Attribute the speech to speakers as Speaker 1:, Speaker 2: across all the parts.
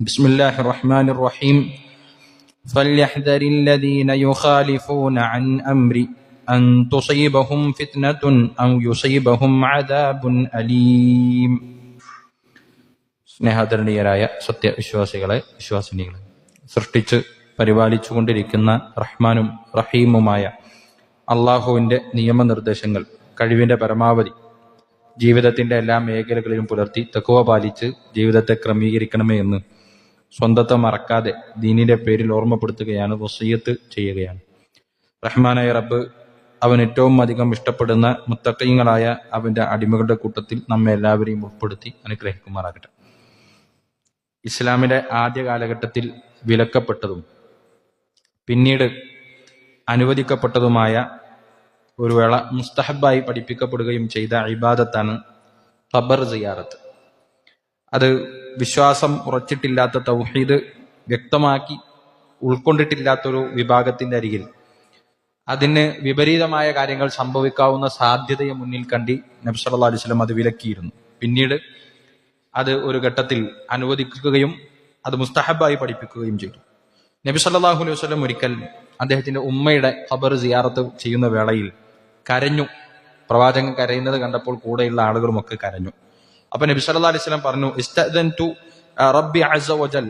Speaker 1: بسم الله الرحمن الرحيم فليحذر الذين يخالفون عن أمري أن تصيبهم فتنة أو يصيبهم عذاب أليم സ്നേഹാദരണീയരായ സത്യവിശ്വാസികളെ വിശ്വാസിനികളെ സൃഷ്ടിച്ച് പരിപാലിച്ചുകൊണ്ടിരിക്കുന്ന റഹ്മാനും റഹീമുമായ അള്ളാഹുവിൻ്റെ നിയമനിർദ്ദേശങ്ങൾ കഴിവിൻ്റെ പരമാവധി ജീവിതത്തിന്റെ എല്ലാ മേഖലകളിലും പുലർത്തി തക്കുവ പാലിച്ച് ജീവിതത്തെ ക്രമീകരിക്കണമേ എന്ന് സ്വന്തത്തെ മറക്കാതെ ദീനിന്റെ പേരിൽ ഓർമ്മപ്പെടുത്തുകയാണ് വസീയത്ത് ചെയ്യുകയാണ്. റഹ്മാനായ റബ്ബ് അവൻ ഏറ്റവും അധികം ഇഷ്ടപ്പെടുന്ന മുത്തക്കയങ്ങളായ അവന്റെ അടിമകളുടെ കൂട്ടത്തിൽ നമ്മെ എല്ലാവരെയും ഉൾപ്പെടുത്തി അനുഗ്രഹിക്കുമാറാകട്ടെ. ഇസ്ലാമിന്റെ ആദ്യ കാലഘട്ടത്തിൽ വിലക്കപ്പെട്ടതും പിന്നീട് അനുവദിക്കപ്പെട്ടതുമായ ഒരു വേള മുസ്തഹബായി പഠിപ്പിക്കപ്പെടുകയും ചെയ്ത ഇബാദത്താണ് ഖബർ സിയാറത്ത്. അത് വിശ്വാസം ഉറച്ചിട്ടില്ലാത്ത തൗഹീദ് വ്യക്തമാക്കി ഉൾക്കൊണ്ടിട്ടില്ലാത്തൊരു വിഭാഗത്തിന്റെ അരികിൽ. അതിന് വിപരീതമായ കാര്യങ്ങൾ സംഭവിക്കാവുന്ന സാധ്യതയെ മുന്നിൽ കണ്ടി നബി അലിസ്ലം അത് വിലക്കിയിരുന്നു. പിന്നീട് അത് ഒരു ഘട്ടത്തിൽ അനുവദിക്കുകയും അത് മുസ്തഹബായി പഠിപ്പിക്കുകയും ചെയ്തു. നബി സല്ലാഹു അലൈഹി വസല്ലം ഒരിക്കൽ അദ്ദേഹത്തിന്റെ ഉമ്മയുടെ ഖബർ സിയാറത്ത് ചെയ്യുന്ന വേളയിൽ കരഞ്ഞു. പ്രവാചകൻ കരയുന്നത് കണ്ടപ്പോൾ കൂടെയുള്ള ആളുകളുമൊക്കെ കരഞ്ഞു. അപ്പൊ നബി സല്ലാ അലൈഹി സ്വലം പറഞ്ഞു ടു റബ്ബി അസവജൽ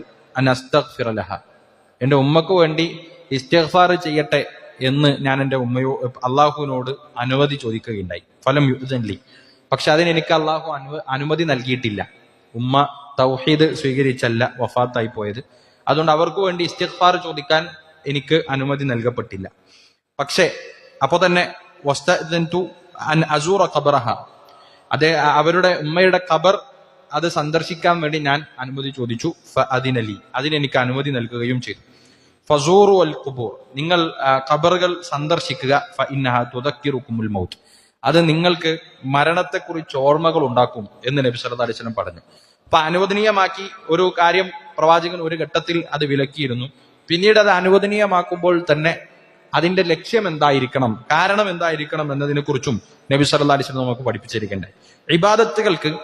Speaker 1: ഉമ്മക്ക് വേണ്ടി ഇസ്തിഗ്ഫാർ ചെയ്യട്ടെ എന്ന് ഞാൻ എന്റെ ഉമ്മയോ അള്ളാഹുവിനോട് അനുമതി ചോദിക്കുകയുണ്ടായി. ഫലം യുദ്ധൻലി പക്ഷെ അതിന് എനിക്ക് അള്ളാഹു അനു അനുമതി നൽകിയിട്ടില്ല. ഉമ്മ തൗഹീദ് സ്വീകരിച്ചല്ല വഫാത്തായി പോയത്. അതുകൊണ്ട് അവർക്ക് വേണ്ടി ഇസ്തിഗ്ഫാർ ചോദിക്കാൻ എനിക്ക് അനുമതി നൽകപ്പെട്ടില്ല. പക്ഷേ അപ്പോ തന്നെ വസ്തു അൻ അസൂറ ഖബറഹ. അതേ അവരുടെ ഉമ്മയുടെ ഖബർ അത് സന്ദർശിക്കാൻ വേണ്ടി ഞാൻ അനുമതി ചോദിച്ചു. ഫ അതിനലി. അതിനെനിക്ക് അനുമതി നൽകുകയും ചെയ്തു. ഫസൂറു അൽ കുബൂർ നിങ്ങൾ ഖബറുകൾ സന്ദർശിക്കുക. ഫ ഇന്നഹ മൗത്ത്. അത് നിങ്ങൾക്ക് മരണത്തെക്കുറിച്ച് ഓർമ്മകൾ ഉണ്ടാക്കും എന്ന് നബി സല്ലല്ലാഹു അലൈഹി വസല്ലം പറഞ്ഞു. അപ്പൊ അനുവദനീയമാക്കി ഒരു കാര്യം പ്രവാചകൻ ഒരു ഘട്ടത്തിൽ അത് വിലക്കിയിരുന്നു. പിന്നീട് അത് അനുവദനീയമാക്കുമ്പോൾ തന്നെ അതിന്റെ ലക്ഷ്യം എന്തായിരിക്കണം? കാരണം എന്തായിരിക്കണം എന്നതിനെ കുറിച്ചും നബി സല്ലല്ലാഹു അലൈഹി വസല്ലം നമുക്ക് പഠിപ്പിച്ചിരിക്കണ്ടേ. ഇബാദത്തുകൾക്ക്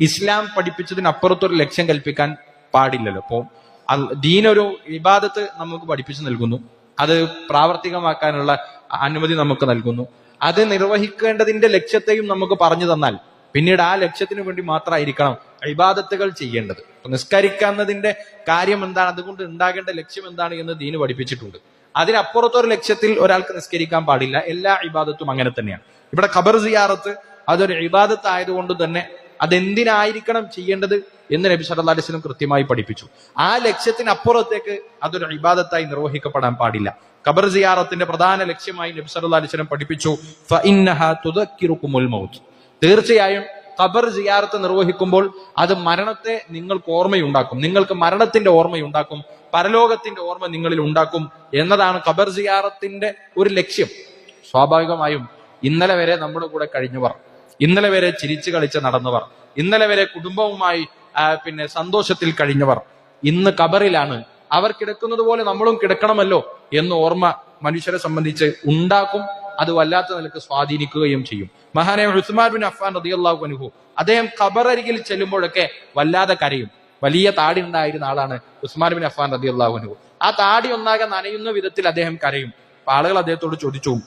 Speaker 1: ഇസ്ലാം പഠിപ്പിച്ചതിനപ്പുറത്തൊരു ലക്ഷ്യം കൽപ്പിക്കാൻ പാടില്ലല്ലോ. അപ്പോ അൽ- ദീനൊരു ഇബാദത്ത് നമുക്ക് പഠിപ്പിച്ചു നൽകുന്നു. അത് പ്രാവർത്തികമാക്കാനുള്ള അനുമതി നമുക്ക് നൽകുന്നു. അത് നിർവഹിക്കേണ്ടതിന്റെ ലക്ഷ്യത്തെയും നമുക്ക് പറഞ്ഞു തന്നാൽ പിന്നീട് ആ ലക്ഷ്യത്തിന് വേണ്ടി മാത്രമായിരിക്കണം ഇബാദത്തുകൾ ചെയ്യേണ്ടത്. നിസ്കരിക്കുന്നതിന്റെ കാര്യം എന്താണ്? അതുകൊണ്ട് ഉണ്ടാകേണ്ട ലക്ഷ്യം എന്താണ് എന്ന് ദീന് പഠിപ്പിച്ചിട്ടുണ്ട്. അതിനപ്പുറത്തൊരു ലക്ഷ്യത്തിൽ ഒരാൾക്ക് നിസ്കരിക്കാൻ പാടില്ല. എല്ലാ ഇബാദത്തും അങ്ങനെ തന്നെയാണ്. ഇവിടെ ഖബർ സിയാറത്ത് അതൊരു ഇബാദത്ത് ആയതുകൊണ്ട് തന്നെ അതെന്തിനായിരിക്കണം ചെയ്യേണ്ടത് എന്ന് നബി സല്ലല്ലാഹു അലൈഹി വസല്ലം കൃത്യമായി പഠിപ്പിച്ചു. ആ ലക്ഷ്യത്തിനപ്പുറത്തേക്ക് അതൊരു ഇബാദത്തായി നിർവഹിക്കപ്പെടാൻ പാടില്ല. ഖബർ സിയാറത്തിന്റെ പ്രധാന ലക്ഷ്യമായി നബി സല്ലല്ലാഹു അലൈഹി വസല്ലം പഠിപ്പിച്ചു. തീർച്ചയായും ഖബർ സിയാറത്ത് നിർവഹിക്കുമ്പോൾ അത് മരണത്തെ നിങ്ങൾക്ക് ഓർമ്മയുണ്ടാക്കും. നിങ്ങൾക്ക് മരണത്തിന്റെ ഓർമ്മയുണ്ടാക്കും. പരലോകത്തിന്റെ ഓർമ്മ നിങ്ങളിൽ ഉണ്ടാക്കും എന്നതാണ് ഖബർ സിയാറത്തിന്റെ ഒരു ലക്ഷ്യം. സ്വാഭാവികമായും ഇന്നലെ വരെ നമ്മുടെ കൂടെ കഴിഞ്ഞവർ ഇന്നലെ വരെ ചിരിച്ചു കളിച്ച് നടന്നവർ ഇന്നലെ വരെ കുടുംബവുമായി പിന്നെ സന്തോഷത്തിൽ കഴിഞ്ഞവർ ഇന്ന് ഖബറിലാണ്. അവർ കിടക്കുന്നത് പോലെ നമ്മളും കിടക്കണമല്ലോ എന്ന് ഓർമ്മ മനുഷ്യരെ സംബന്ധിച്ച് ഉണ്ടാക്കും അത് വല്ലാത്ത നിലയ്ക്ക് സ്വാധീനിക്കുകയും ചെയ്യും. മഹാനായ ഉസ്മാൻ ബിൻ അഫ്ഫാൻ റളിയല്ലാഹു അൻഹു അദ്ദേഹം ഖബറരികിൽ ചെല്ലുമ്പോഴൊക്കെ വല്ലാതെ കരയും. വലിയ താടി ഉണ്ടായിരുന്ന ആളാണ് ഉസ്മാൻ ബിൻ അഫ്ഫാൻ റളിയല്ലാഹു അൻഹു. ആ താടി ഒന്നാകെ നനയുന്ന വിധത്തിൽ അദ്ദേഹം കരയും. അപ്പൊ ആളുകൾ അദ്ദേഹത്തോട് ചോദിച്ചു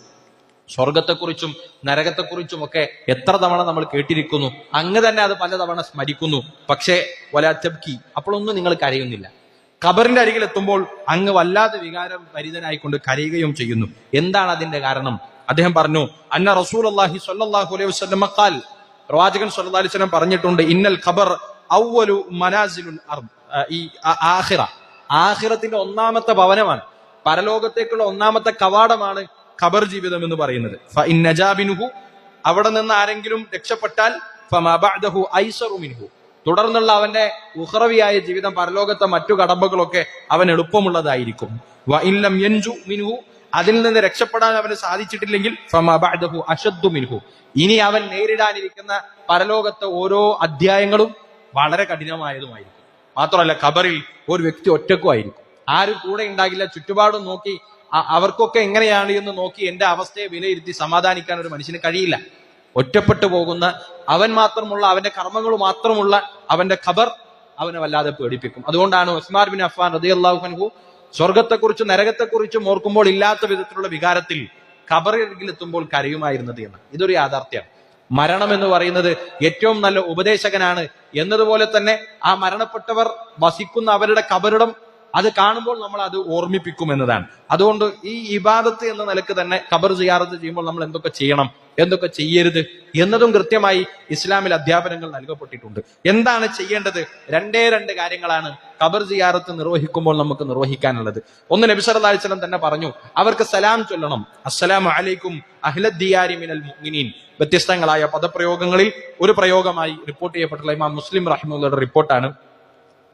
Speaker 1: സ്വർഗത്തെക്കുറിച്ചും നരകത്തെക്കുറിച്ചും ഒക്കെ എത്ര തവണ നമ്മൾ കേട്ടിരിക്കുന്നു? അങ്ങ് തന്നെ അത് പലതവണ സ്മരിക്കുന്നു. പക്ഷേ വലാറ്റബ്കി അപ്പോഴൊന്നും നിങ്ങൾ കരയുന്നില്ല. ഖബറിന്റെ അരികിൽ എത്തുമ്പോൾ അങ്ങ് വല്ലാതെ വികാരം പരിതനായിക്കൊണ്ട് കരയുകയും ചെയ്യുന്നു. എന്താണ് അതിന്റെ കാരണം? അദ്ദേഹം പറഞ്ഞു അന്ന റസൂൽ അള്ളാഹി സല്ലാഹു അലൈഹി വസല്ലം ഖാൽ. പ്രവാചകൻ സല്ലല്ലാഹു അലൈഹി വസല്ലം പറഞ്ഞിട്ടുണ്ട് ഇന്നൽ ഖബർ ഔവലു മനാസിലുൽ ഈ ആഹിറ ആഹിറത്തിന്റെ ഒന്നാമത്തെ ഭവനമാണ്. പരലോകത്തേക്കുള്ള ഒന്നാമത്തെ കവാടമാണ് ഖബർ ജീവിതം എന്ന് പറയുന്നത്. നജാബിനുഹു അവിടെ നിന്ന് ആരെങ്കിലും രക്ഷപ്പെട്ടാൽ ഐസറു മിൻഹു. തുടർന്നുള്ള അവന്റെ ഉഹ്റവിയായ ജീവിതം പരലോകത്തെ മറ്റു കടമ്പകളൊക്കെ അവൻ എളുപ്പമുള്ളതായിരിക്കും. ഇല്ലം യൻജു മിൻഹു. അതിൽ നിന്ന് രക്ഷപ്പെടാൻ അവന് സാധിച്ചിട്ടില്ലെങ്കിൽ ഫമാ ബഅദഹു അഷദ്ദു മിൻഹു. ഇനി അവൻ നേരിടാനിരിക്കുന്ന പരലോകത്തെ ഓരോ അധ്യായങ്ങളും വളരെ കഠിനമായതുമായിരിക്കും. മാത്രമല്ല ഖബറിൽ ഒരു വ്യക്തി ഒറ്റക്കുമായിരിക്കും ആരും കൂടെ ഉണ്ടാകില്ല. ചുറ്റുപാടും നോക്കി അവർക്കൊക്കെ എങ്ങനെയാണ് എന്ന് നോക്കി എന്റെ അവസ്ഥയെ വിലയിരുത്തി സമാധാനിക്കാൻ ഒരു മനുഷ്യന് കഴിയില്ല. ഒറ്റപ്പെട്ടു പോകുന്ന അവൻ മാത്രമുള്ള അവന്റെ കർമ്മങ്ങൾ മാത്രമുള്ള അവന്റെ ഖബർ അവനെ വല്ലാതെ പേടിപ്പിക്കും. അതുകൊണ്ടാണ് ഉസ്മാർ ബിൻ അഫ്ഫാൻ റളിയല്ലാഹു അൻഹു സ്വർഗത്തെക്കുറിച്ചും നരകത്തെക്കുറിച്ചും ഓർക്കുമ്പോൾ ഇല്ലാത്ത വിധത്തിലുള്ള വികാരത്തിൽ ഖബറിൽ എത്തുമ്പോൾ കരയുമായിരുന്നത് എന്ന്. ഇതൊരു യാഥാർത്ഥ്യമാണ് മരണം എന്ന് പറയുന്നത് ഏറ്റവും നല്ല ഉപദേശകനാണ് എന്നതുപോലെ തന്നെ ആ മരണപ്പെട്ടവർ വസിക്കുന്ന അവരുടെ കബറിടം അത് കാണുമ്പോൾ നമ്മൾ അത് ഓർമ്മിപ്പിക്കും എന്നതാണ്. അതുകൊണ്ട് ഈ ഇബാദത്ത് എന്ന നിലയ്ക്ക് തന്നെ കബർ സിയാറത്ത് ചെയ്യുമ്പോൾ നമ്മൾ എന്തൊക്കെ ചെയ്യണം? എന്തൊക്കെ ചെയ്യരുത് എന്നതും കൃത്യമായി ഇസ്ലാമിൽ അധ്യാപനങ്ങൾ നൽകപ്പെട്ടിട്ടുണ്ട്. എന്താണ് ചെയ്യേണ്ടത്? രണ്ടേ രണ്ട് കാര്യങ്ങളാണ് ഖബർ സിയാറത്ത് നിർവഹിക്കുമ്പോൾ നമുക്ക് നിർവഹിക്കാനുള്ളത്. ഒന്ന് നബി സല്ലല്ലാഹു അലൈഹി വസല്ലം തന്നെ പറഞ്ഞു അവർക്ക് സലാം ചൊല്ലണം. അസ്സലാമു അലൈക്കും അഹ്ലദ്ദിയാരി മിനൽ മുഅ്മിനീൻ. വ്യത്യസ്തങ്ങളായ പദപ്രയോഗങ്ങളിൽ ഒരു പ്രയോഗമായി റിപ്പോർട്ട് ചെയ്യപ്പെട്ടുള്ള ഇമാം മുസ്ലിം റഹിമുള്ളയുടെ റിപ്പോർട്ടാണ്.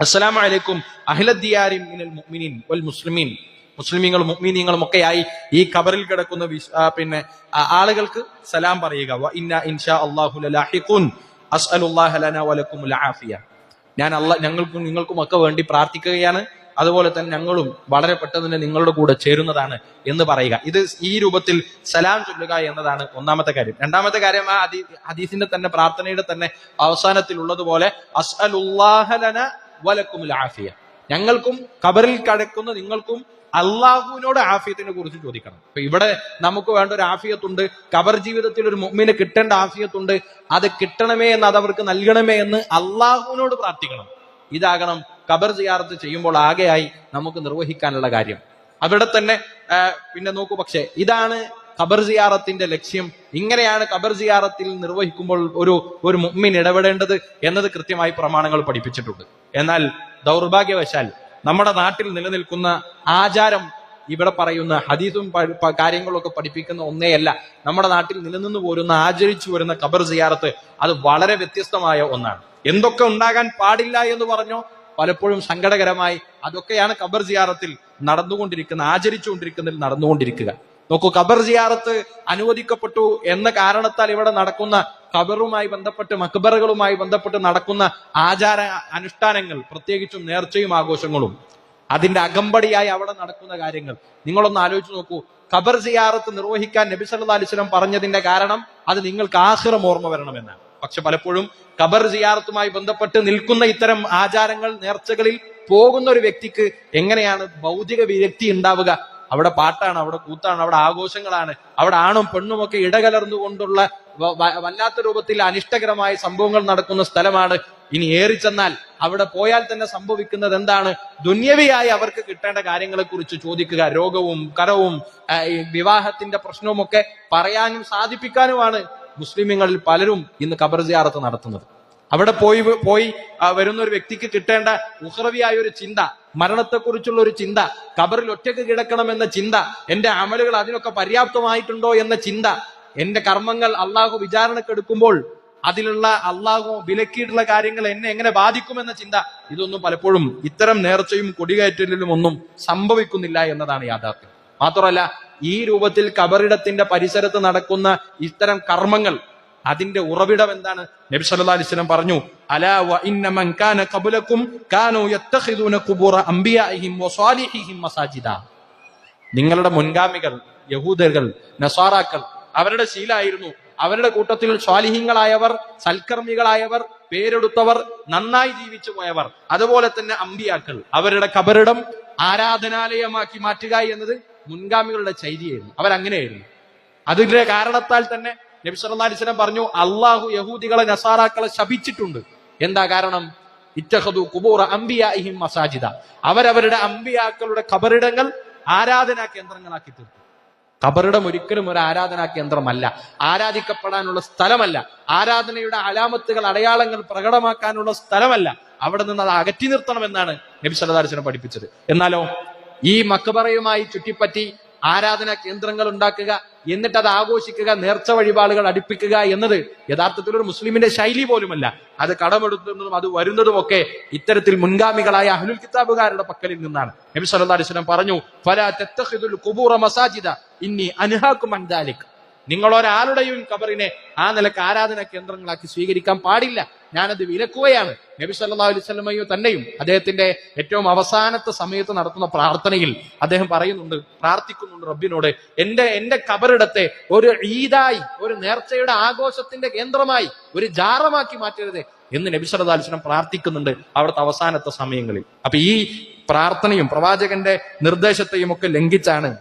Speaker 1: അസ്സലാമു അലൈക്കും അഹ്ലദ്ദിയാരി മിനൽ മുഅ്മിനീൻ വൽ മുസ്ലിമീൻ. മുസ്ലിമീങ്ങളും മുഗ്മീനീങ്ങളും ഒക്കെയായി ഈ ഖബറിൽ കിടക്കുന്ന പിന്നെ ആളുകൾക്ക് സലാം പറയുക. ഇന്ന ആഫിയ. ഞാൻ അല്ല ഞങ്ങൾക്കും നിങ്ങൾക്കും ഒക്കെ വേണ്ടി പ്രാർത്ഥിക്കുകയാണ്. അതുപോലെ തന്നെ ഞങ്ങളും വളരെ പെട്ടെന്ന് നിങ്ങളുടെ കൂടെ ചേരുന്നതാണ് എന്ന് പറയുക. ഇത് ഈ രൂപത്തിൽ സലാം ചൊല്ലുക എന്നതാണ് ഒന്നാമത്തെ കാര്യം. രണ്ടാമത്തെ കാര്യം ആ ഹദീ- ഹദീസിന്റെ തന്നെ പ്രാർത്ഥനയുടെ തന്നെ അവസാനത്തിൽ ഉള്ളതുപോലെ അസ്അലുല്ലാഹ ലന വലക്കുമുൽ ആഫിയ. ഞങ്ങൾക്കും കബറിൽ കടക്കുന്ന നിങ്ങൾക്കും അള്ളാഹുവിനോട് ആഫിയത്തിനെ കുറിച്ച് ചോദിക്കണം. അപ്പൊ ഇവിടെ നമുക്ക് വേണ്ട ഒരു ആഫിയത്തുണ്ട്. കബർ ജീവിതത്തിൽ ഒരു മുമ്മിന് കിട്ടേണ്ട ആഫിയത്തുണ്ട്. അത് കിട്ടണമേ എന്ന് അത് അവർക്ക് നൽകണമേ എന്ന് അള്ളാഹുവിനോട് പ്രാർത്ഥിക്കണം. ഇതാകണം കബർ സിയാറത്ത് ചെയ്യുമ്പോൾ ആകെയായി നമുക്ക് നിർവഹിക്കാനുള്ള കാര്യം. അവിടെ തന്നെ പിന്നെ നോക്കൂ പക്ഷേ ഇതാണ് ഖബർ സിയാറത്തിന്റെ ലക്ഷ്യം. ഇങ്ങനെയാണ് ഖബർ സിയാറത്തിൽ നിർവഹിക്കുമ്പോൾ ഒരു ഒരു മുമ്മിൻ ഇടപെടേണ്ടത് എന്നത് കൃത്യമായി പ്രമാണങ്ങൾ പഠിപ്പിച്ചിട്ടുണ്ട്. എന്നാൽ ദൗർഭാഗ്യവശാൽ നമ്മുടെ നാട്ടിൽ നിലനിൽക്കുന്ന ആചാരം ഇവിടെ പറയുന്ന ഹദീസും കാര്യങ്ങളൊക്കെ പഠിപ്പിക്കുന്ന ഒന്നേയല്ല നമ്മുടെ നാട്ടിൽ നിലനിന്ന് പോരുന്ന ആചരിച്ചു വരുന്ന കബർ സിയാറത്ത് അത് വളരെ വ്യത്യസ്തമായ ഒന്നാണ്. എന്തൊക്കെ ഉണ്ടാകാൻ പാടില്ല എന്ന് പറഞ്ഞോ പലപ്പോഴും സങ്കടകരമായി അതൊക്കെയാണ് കബർ സിയാറത്തിൽ നടന്നുകൊണ്ടിരിക്കുന്ന ആചരിച്ചുകൊണ്ടിരിക്കുന്നതിൽ നടന്നുകൊണ്ടിരിക്കുക. നോക്കൂ കബർ സിയാറത്ത് അനുവദിക്കപ്പെട്ടു എന്ന കാരണത്താൽ ഇവിടെ നടക്കുന്ന ഖബറുമായി ബന്ധപ്പെട്ട് മക്ബറുകളുമായി ബന്ധപ്പെട്ട് നടക്കുന്ന ആചാര അനുഷ്ഠാനങ്ങൾ പ്രത്യേകിച്ചും നേർച്ചയും ആഘോഷങ്ങളും അതിന്റെ അകമ്പടിയായി അവിടെ നടക്കുന്ന കാര്യങ്ങൾ. നിങ്ങളൊന്ന് ആലോചിച്ച് നോക്കൂ. ഖബർ സിയാറത്ത് നിർവഹിക്കാൻ നബി സല്ലല്ലാഹു അലൈഹി വസല്ലം പറഞ്ഞതിന്റെ കാരണം അത് നിങ്ങൾക്ക് ആഹ്റം ഓർമ്മ വരണമെന്നാണ്. പക്ഷെ പലപ്പോഴും ഖബർ സിയാറത്തുമായി ബന്ധപ്പെട്ട് നിൽക്കുന്ന ഇത്തരം ആചാരങ്ങൾ നേർച്ചകളിൽ പോകുന്ന ഒരു വ്യക്തിക്ക് എങ്ങനെയാണ് ഭൗതിക വിരക്തി ഉണ്ടാവുക അവിടെ പാട്ടാണ് അവിടെ കൂത്താണ് അവിടെ ആഘോഷങ്ങളാണ്. അവിടെ ആണും പെണ്ണും ഒക്കെ ഇടകലർന്നുകൊണ്ടുള്ള വല്ലാത്ത രൂപത്തിൽ അനിഷ്ടകരമായ സംഭവങ്ങൾ നടക്കുന്ന സ്ഥലമാണ്. ഇനി ഏറിച്ചെന്നാൽ അവിടെ പോയാൽ തന്നെ സംഭവിക്കുന്നത് എന്താണ്? ദുന്യവിയായി അവർക്ക് കിട്ടേണ്ട കാര്യങ്ങളെ കുറിച്ച് ചോദിക്കുക. രോഗവും കരവും വിവാഹത്തിന്റെ പ്രശ്നവും ഒക്കെ പറയാനും സാധിപ്പിക്കാനുമാണ് മുസ്ലിമുകളിൽ പലരും ഇന്ന് ഖബർ സിയാറത്ത് നടത്തുന്നത്. അവിടെ പോയി പോയി വരുന്ന ഒരു വ്യക്തിക്ക് കിട്ടേണ്ട ഉഹ്റവിയായ ഒരു ചിന്ത മരണത്തെക്കുറിച്ചുള്ള ഒരു ചിന്ത കബറിൽ ഒറ്റയ്ക്ക് കിടക്കണം എന്ന ചിന്ത എന്റെ അമലുകൾ അതിനൊക്കെ പര്യാപ്തമായിട്ടുണ്ടോ എന്ന ചിന്ത എന്റെ കർമ്മങ്ങൾ അള്ളാഹു വിചാരണക്കെടുക്കുമ്പോൾ അതിലുള്ള അള്ളാഹു വിലക്കിയിട്ടുള്ള കാര്യങ്ങൾ എന്നെ എങ്ങനെ ബാധിക്കുമെന്ന ചിന്ത ഇതൊന്നും പലപ്പോഴും ഇത്തരം നേർച്ചയും കൊടികയറ്റലിലും ഒന്നും സംഭവിക്കുന്നില്ല എന്നതാണ് യാഥാർത്ഥ്യം. മാത്രമല്ല ഈ രൂപത്തിൽ കബറിടത്തിന്റെ പരിസരത്ത് നടക്കുന്ന ഇത്തരം കർമ്മങ്ങൾ അതിന്റെ ഉറവിടം എന്താണ്? നബി സല്ലാ അലിസ്ലം പറഞ്ഞു നിങ്ങളുടെ മുൻഗാമികൾ യഹൂദകൾ നസാറാക്കൾ അവരുടെ ശീലായിരുന്നു. അവരുടെ കൂട്ടത്തിൽ സ്വാലിഹിങ്ങളായവർ സൽക്കർമ്മികളായവർ പേരെടുത്തവർ നന്നായി ജീവിച്ചു പോയവർ അതുപോലെ തന്നെ അമ്പിയാക്കൾ അവരുടെ കബറിടം ആരാധനാലയമാക്കി മാറ്റുക എന്നത് മുൻഗാമികളുടെ ശൈലിയായിരുന്നു. അവരങ്ങനെയായിരുന്നു. അതിന്റെ കാരണത്താൽ തന്നെ നബി സല്ലല്ലാഹു അലൈഹി വസല്ലം പറഞ്ഞു അള്ളാഹു യഹൂദികളെ നസാറാക്കളെ ശപിച്ചിട്ടുണ്ട്. എന്താ കാരണം? ഇറ്റഹദു കുബൂറ അംബിയാഇഹിം മസാജിദ. അവരവരുടെ അംബിയാക്കളുടെ കബറിടങ്ങൾ ആരാധനാ കേന്ദ്രങ്ങളാക്കി തീർത്തു. കബറിടം ഒരിക്കലും ഒരു ആരാധനാ കേന്ദ്രമല്ല. ആരാധിക്കപ്പെടാനുള്ള സ്ഥലമല്ല. ആരാധനയുടെ അലാമത്തുകൾ അടയാളങ്ങൾ പ്രകടമാക്കാനുള്ള സ്ഥലമല്ല. അവിടെ നിന്ന് അത് അകറ്റി നിർത്തണമെന്നാണ് നബി സല്ലല്ലാഹു അലൈഹി പഠിപ്പിച്ചത്. എന്നാലോ ഈ മക്കബറയുമായി ചുറ്റിപ്പറ്റി ആരാധനാ കേന്ദ്രങ്ങൾ ഉണ്ടാക്കുക എന്നിട്ട് അത് ആഘോഷിക്കുക നേർച്ച വഴിപാടുകൾ അടുപ്പിക്കുക എന്നത് യഥാർത്ഥത്തിൽ ഒരു മുസ്ലിമിന്റെ ശൈലി പോലുമല്ല. അത് കടമെടുക്കുന്നതും അത് വരുന്നതും ഒക്കെ ഇത്തരത്തിൽ മുൻഗാമികളായ അഹ്ലുൽ കിതാബുകാരുടെ പക്കലിൽ നിന്നാണ്. നബി സല്ലല്ലാഹു അലൈഹി വസല്ലം പറഞ്ഞു ഫലാ തത്തഖിദുൽ ഖുബൂറ മസാജിദ ഇന്നി അൻഹാകും അൻ ദാലിക്. നിങ്ങൾ ഒരാളുടെയും കബറിനെ ആ നിലയ്ക്ക് ആരാധന കേന്ദ്രങ്ങളാക്കി സ്വീകരിക്കാൻ പാടില്ല. ഞാനത് വിലക്കുകയാണ്. നബി സല്ലാ അലൈഹി വസല്ലമയോ തന്നെയും അദ്ദേഹത്തിന്റെ ഏറ്റവും അവസാനത്തെ സമയത്ത് നടത്തുന്ന പ്രാർത്ഥനയിൽ അദ്ദേഹം പറയുന്നുണ്ട് പ്രാർത്ഥിക്കുന്നുണ്ട് റബ്ബിനോട് എന്റെ എന്റെ കബറിടത്തെ ഒരു ഈദായി ഒരു നേർച്ചയുടെ ആഘോഷത്തിന്റെ കേന്ദ്രമായി ഒരു ജാറമാക്കി മാറ്റരുത് എന്ന് നബി സല്ലല്ലാഹു അലിസ്ലം പ്രാർത്ഥിക്കുന്നുണ്ട് അവിടുത്തെ അവസാനത്തെ സമയങ്ങളിൽ. അപ്പൊ ഈ പ്രാർത്ഥനയും പ്രവാചകന്റെ നിർദ്ദേശത്തെയും ഒക്കെ ലംഘിച്ചാണ്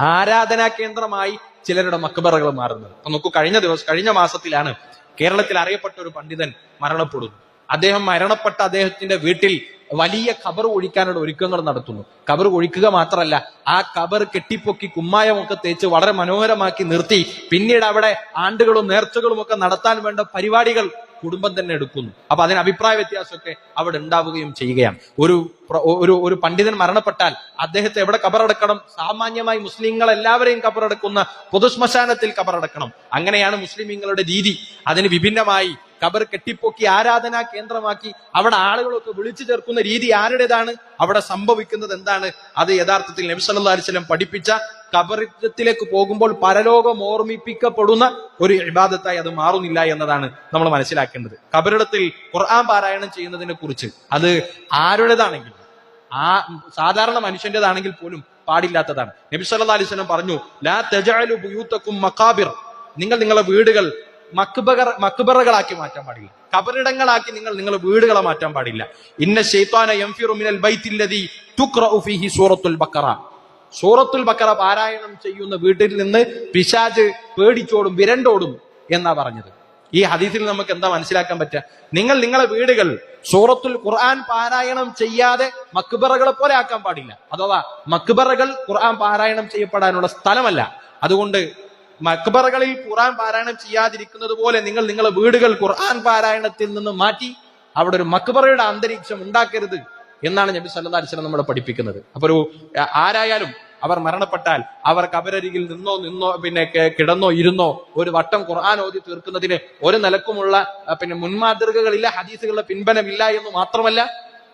Speaker 1: ആരാധനാ കേന്ദ്രമായി ചിലരുടെ മക്കബറകൾ മാറുന്നത്. അപ്പൊ നോക്കൂ കഴിഞ്ഞ ദിവസം കഴിഞ്ഞ മാസത്തിലാണ് കേരളത്തിൽ അറിയപ്പെട്ട ഒരു പണ്ഡിതൻ മരണപ്പെടുന്നു. അദ്ദേഹം മരണപ്പെട്ട അദ്ദേഹത്തിന്റെ വീട്ടിൽ വലിയ ഖബർ ഒഴിക്കാനുള്ള ഒരുക്കങ്ങൾ നടത്തുന്നു. ഖബർ ഒഴിക്കുക മാത്രമല്ല ആ ഖബർ കെട്ടിപ്പൊക്കി കുമ്മായമൊക്കെ തേച്ച് വളരെ മനോഹരമാക്കി നിർത്തി. പിന്നീട് അവിടെ ആണ്ടുകളും നേർച്ചകളും ഒക്കെ നടത്താൻ വേണ്ട പരിപാടികൾ കുടുംബം തന്നെ എടുക്കുന്നു. അപ്പൊ അതിന് അഭിപ്രായ വ്യത്യാസമൊക്കെ അവിടെ ഉണ്ടാവുകയും ചെയ്യുകയാണ്. ഒരു ഒരു ഒരു പണ്ഡിതൻ മരണപ്പെട്ടാൽ അദ്ദേഹത്തെ എവിടെ കബറടക്കണം? സാമാന്യമായി മുസ്ലിങ്ങൾ എല്ലാവരെയും കബറടക്കുന്ന പൊതുശ്മശാനത്തിൽ കബറടക്കണം. അങ്ങനെയാണ് മുസ്ലിമീങ്ങളുടെ രീതി. അതിന് വിഭിന്നമായി കബർ കെട്ടിപ്പൊക്കി ആരാധനാ കേന്ദ്രമാക്കി അവിടെ ആളുകളൊക്കെ വിളിച്ചു ചേർക്കുന്ന രീതി ആരുടേതാണ്? അവിടെ സംഭവിക്കുന്നത് എന്താണ്? അത് യഥാർത്ഥത്തിൽ നബി അലിസ്ലം പഠിപ്പിച്ച കബറിടത്തിലേക്ക് പോകുമ്പോൾ പരലോകം ഓർമ്മിപ്പിക്കപ്പെടുന്ന ഒരു വിവാദത്തായി അത് മാറുന്നില്ല എന്നതാണ് നമ്മൾ മനസ്സിലാക്കേണ്ടത്. കബറിടത്തിൽ ഖുർആൻ പാരായണം ചെയ്യുന്നതിനെ കുറിച്ച് അത് ആരുടേതാണെങ്കിലും ആ സാധാരണ മനുഷ്യന്റേതാണെങ്കിൽ പോലും പാടില്ലാത്തതാണ്. നബി സല്ലാ അലൈഹി വസല്ലം പറഞ്ഞു ലാ തജഅലു ബുയൂത്തക്കും മഖാബിർ. നിങ്ങൾ നിങ്ങളുടെ വീടുകൾ മക്ബറ മക്ബറകളാക്കി മാറ്റാൻ പാടില്ല. കബറിടങ്ങളാക്കി നിങ്ങൾ നിങ്ങളുടെ വീടുകളെ മാറ്റാൻ പാടില്ല. ഇന്ന ഷെയ്ത്താന മിനൽ ഫീഹി സൂറത്തുൽ ബക്കറ സൂറത്തുൽ ബക്കറ പാരായണം ചെയ്യുന്ന വീട്ടിൽ നിന്ന് പിശാജ് പേടിച്ചോടും വിരണ്ടോടും എന്നാ പറഞ്ഞത്. ഈ ഹദീസിൽ നമുക്ക് എന്താ മനസ്സിലാക്കാൻ പറ്റുക? നിങ്ങൾ നിങ്ങളെ വീടുകൾ സൂറത്തുൽ ഖുർആൻ പാരായണം ചെയ്യാതെ മക്ബറകളെ പോലെ ആക്കാൻ പാടില്ല. അഥവാ മക്ബറകൾ ഖുർആൻ പാരായണം ചെയ്യപ്പെടാനുള്ള സ്ഥലമല്ല. അതുകൊണ്ട് മക്ബറകളിൽ ഖുർആൻ പാരായണം ചെയ്യാതിരിക്കുന്നത് പോലെ നിങ്ങൾ നിങ്ങളുടെ വീടുകൾ ഖുർആൻ പാരായണത്തിൽ നിന്ന് മാറ്റി അവിടെ ഒരു മക്ബറയുടെ അന്തരീക്ഷം ഉണ്ടാക്കരുത് എന്നാണ് നബി സല്ലല്ലാഹു അലൈഹി വസല്ലം നമ്മളെ പഠിപ്പിക്കുന്നത്. അപ്പൊ ഒരു ആരായാലും അവർ മരണപ്പെട്ടാൽ അവർ കബരരികിൽ നിന്നോ നിന്നോ പിന്നെ കിടന്നോ ഇരുന്നോ ഒരു വട്ടം ഖുർആൻ ഓതി തീർക്കുന്നതിന് ഒരു നിലക്കുമുള്ള പിന്നെ മുൻമാതൃകകളില്ല ഹദീസുകളുടെ പിൻബലമില്ല എന്ന് മാത്രമല്ല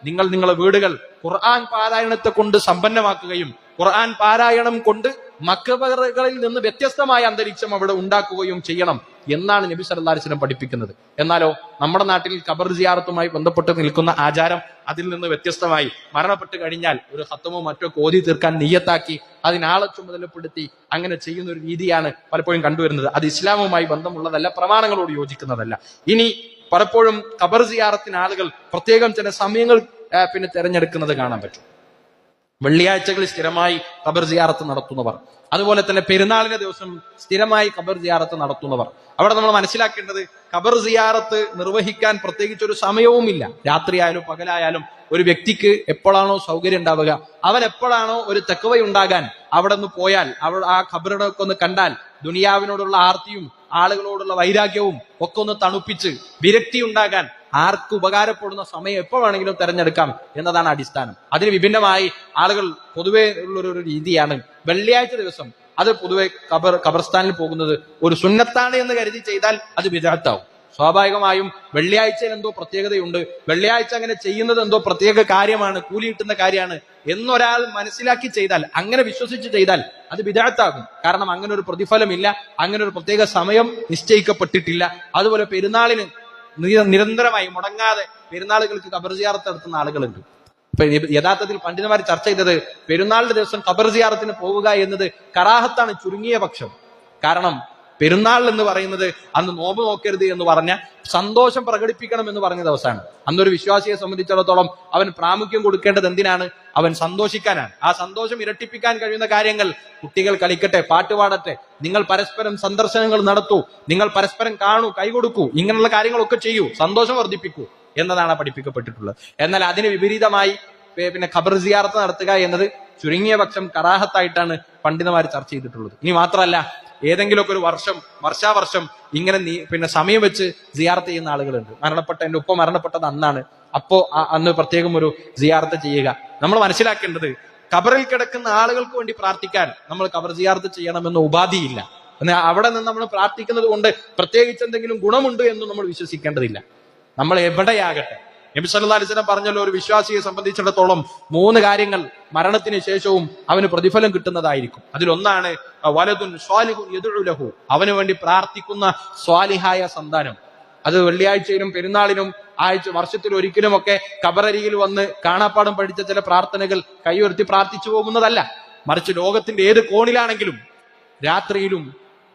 Speaker 1: നിങ്ങൾ നിങ്ങളുടെ വീടുകൾ ഖുർആൻ പാരായണത്തെ കൊണ്ട് സമ്പന്നമാക്കുകയും ഖുർആൻ പാരായണം കൊണ്ട് മക്കബറകളിൽ നിന്ന് വ്യത്യസ്തമായ അന്തരീക്ഷം അവിടെ ഉണ്ടാക്കുകയും ചെയ്യണം എന്നാണ് നബി വസല്ലം പഠിപ്പിക്കുന്നത്. എന്നാലോ നമ്മുടെ നാട്ടിൽ കബർ ജിയാറത്തുമായി ബന്ധപ്പെട്ട് നിൽക്കുന്ന ആചാരം അതിൽ നിന്ന് വ്യത്യസ്തമായി മരണപ്പെട്ട് കഴിഞ്ഞാൽ ഒരു ഹത്തമോ മറ്റോ കോതി തീർക്കാൻ നീയത്താക്കി അതിനാളെ ചുമതലപ്പെടുത്തി അങ്ങനെ ചെയ്യുന്ന ഒരു രീതിയാണ് പലപ്പോഴും കണ്ടുവരുന്നത്. അത് ഇസ്ലാമുമായി ബന്ധമുള്ളതല്ല പ്രമാണങ്ങളോട് യോജിക്കുന്നതല്ല. ഇനി പലപ്പോഴും കബർ ജിയാറത്തിന് ആളുകൾ പ്രത്യേകം ചില സമയങ്ങൾ പിന്നെ തിരഞ്ഞെടുക്കുന്നത് കാണാൻ പറ്റും. വെള്ളിയാഴ്ചകളിൽ സ്ഥിരമായി ഖബർ ജിയാറത്ത് നടത്തുന്നവർ. അതുപോലെ തന്നെ പെരുന്നാളിന്റെ ദിവസം സ്ഥിരമായി ഖബർ ജിയാറത്ത് നടത്തുന്നവർ. അവിടെ നമ്മൾ മനസ്സിലാക്കേണ്ടത് ഖബർ ജിയാറത്ത് നിർവഹിക്കാൻ പ്രത്യേകിച്ച് ഒരു സമയവുമില്ല. രാത്രിയായാലും പകലായാലും ഒരു വ്യക്തിക്ക് എപ്പോഴാണോ സൗകര്യം ഉണ്ടാവുക അവൻ എപ്പോഴാണോ ഒരു തെക്കവയുണ്ടാകാൻ അവിടെ നിന്ന് പോയാൽ അവൾ ആ ഖബറിടമൊക്കെ ഒന്ന് കണ്ടാൽ ദുനിയാവിനോടുള്ള ആർത്തിയും ആളുകളോടുള്ള വൈരാഗ്യവും ഒക്കെ ഒന്ന് തണുപ്പിച്ച് വിരക്തി ഉണ്ടാകാൻ ആർക്ക് ഉപകാരപ്പെടുന്ന സമയം എപ്പോ വേണമെങ്കിലും തെരഞ്ഞെടുക്കാം എന്നതാണ് അടിസ്ഥാനം. അതിന് വിഭിന്നമായി ആളുകൾ പൊതുവേ ഉള്ളൊരു രീതിയാണ്. വെള്ളിയാഴ്ച ദിവസം അത് പൊതുവെ കബർ കബർസ്ഥാനിൽ പോകുന്നത് ഒരു സുന്നത്താണ് എന്ന് കരുതി ചെയ്താൽ അത് വിദഗ്ധാവും സ്വാഭാവികമായും വെള്ളിയാഴ്ചയിൽ എന്തോ പ്രത്യേകതയുണ്ട്. വെള്ളിയാഴ്ച അങ്ങനെ ചെയ്യുന്നത് എന്തോ പ്രത്യേക കാര്യമാണ് കൂലി കിട്ടുന്ന കാര്യമാണ് എന്നൊരാൾ മനസ്സിലാക്കി ചെയ്താൽ അങ്ങനെ വിശ്വസിച്ച് ചെയ്താൽ അത് വിദഗ്ധാകും കാരണം അങ്ങനെ ഒരു പ്രതിഫലമില്ല അങ്ങനെ ഒരു പ്രത്യേക സമയം നിശ്ചയിക്കപ്പെട്ടിട്ടില്ല. അതുപോലെ പെരുന്നാളിന് നിരന്തരമായി മുടങ്ങാതെ പെരുന്നാളുകൾക്ക് ഖബർ സിയാറത്ത് നടത്തുന്ന ആളുകളുണ്ട്. ഇപ്പൊ യഥാർത്ഥത്തിൽ പണ്ഡിതന്മാർ ചർച്ച ചെയ്തത് പെരുന്നാളിന്റെ ദിവസം ഖബർ സിയാറത്തിന് പോവുക എന്നത് കറാഹത്താണ് ചുരുങ്ങിയ പക്ഷം. കാരണം പെരുന്നാൾ എന്ന് പറയുന്നത് അന്ന് നോമ്പ് നോക്കരുത് എന്ന് പറഞ്ഞ സന്തോഷം പ്രകടിപ്പിക്കണം എന്ന് പറഞ്ഞ ദിവസമാണ്. അന്നൊരു വിശ്വാസിയെ സംബന്ധിച്ചിടത്തോളം അവൻ പ്രാമുഖ്യം കൊടുക്കേണ്ടത് എന്തിനാണ്? അവൻ സന്തോഷിക്കാനാണ്. ആ സന്തോഷം ഇരട്ടിപ്പിക്കാൻ കഴിയുന്ന കാര്യങ്ങൾ കുട്ടികൾ കളിക്കട്ടെ പാട്ടുപാടട്ടെ നിങ്ങൾ പരസ്പരം സന്ദർശനങ്ങൾ നടത്തൂ. നിങ്ങൾ പരസ്പരം കാണൂ കൈകൊടുക്കൂ ഇങ്ങനെയുള്ള കാര്യങ്ങളൊക്കെ ചെയ്യൂ. സന്തോഷം വർദ്ധിപ്പിക്കൂ എന്നതാണ് പഠിപ്പിക്കപ്പെട്ടിട്ടുള്ളത്. എന്നാൽ അതിന് വിപരീതമായി പിന്നെ ഖബർ സിയാർത്ത് നടത്തുക എന്നത് ചുരുങ്ങിയ പക്ഷം കറാഹത്തായിട്ടാണ് പണ്ഡിതന്മാർ ചർച്ച ചെയ്തിട്ടുള്ളത്. ഇനി മാത്രമല്ല ഏതെങ്കിലുമൊക്കെ ഒരു വർഷം വർഷാവർഷം ഇങ്ങനെ നീ- പിന്നെ സമയം വെച്ച് സിയാർത്ത് ചെയ്യുന്ന ആളുകളുണ്ട്. മരണപ്പെട്ട എന്റെ ഉപ്പ മരണപ്പെട്ടത് അന്നാണ്. അപ്പോ അന്ന് പ്രത്യേകം ഒരു സിയാർത്ത് ചെയ്യുക. നമ്മൾ മനസ്സിലാക്കേണ്ടത് കബറിൽ കിടക്കുന്ന ആളുകൾക്ക് വേണ്ടി പ്രാർത്ഥിക്കാൻ നമ്മൾ കബർ സിയാർത്ത് ചെയ്യണമെന്ന് ഉപാധിയില്ല. എന്നാൽ അവിടെ നിന്ന് നമ്മൾ പ്രാർത്ഥിക്കുന്നത് കൊണ്ട് പ്രത്യേകിച്ച് എന്തെങ്കിലും ഗുണമുണ്ട് എന്ന് നമ്മൾ വിശ്വസിക്കേണ്ടതില്ല. നമ്മൾ എവിടെയാകട്ടെ നബി സല്ലല്ലാഹു അലൈഹി വസല്ലം പറഞ്ഞല്ലോ ഒരു വിശ്വാസിയെ സംബന്ധിച്ചിടത്തോളം മൂന്ന് കാര്യങ്ങൾ മരണത്തിന് ശേഷവും അവന് പ്രതിഫലം കിട്ടുന്നതായിരിക്കും. അതിലൊന്നാണ് വലതുൻ സ്വാലിഹുൻ യദ്ഉ ലഹു. അവന് വേണ്ടി പ്രാർത്ഥിക്കുന്ന സ്വാലിഹായ സന്താനം. അത് വെള്ളിയാഴ്ചയിലും പെരുന്നാളിനും ആഴ്ച വർഷത്തിൽ ഒരിക്കലും ഒക്കെ കബറരിയിൽ വന്ന് കാണാപ്പാടം പഠിച്ച ചില പ്രാർത്ഥനകൾ കൈയുയർത്തി പ്രാർത്ഥിച്ചു പോകുന്നതല്ല. മറിച്ച് ലോകത്തിന്റെ ഏത് കോണിലാണെങ്കിലും രാത്രിയിലും